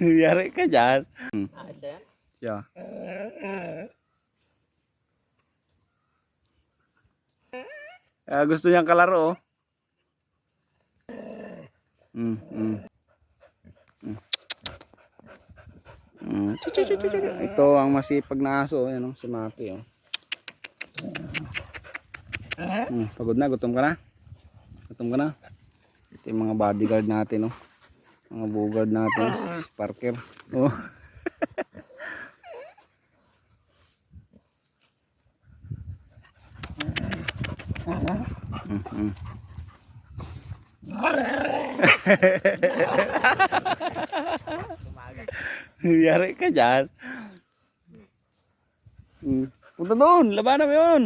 Yari ka dyan. Yeah. Ah, gusto niyang kalaro oh. Mm, mm. Mm. Ito ang masipag na aso, yan oh, si Maki oh. Mm, pagod na, gutom ka na? Gutom ka na? Ito yung mga bodyguard natin oh. Mga bugard natin, si Parker. Oh. Mm. Yari ka dyan. Hmm. Punta doon, labanan mo yun.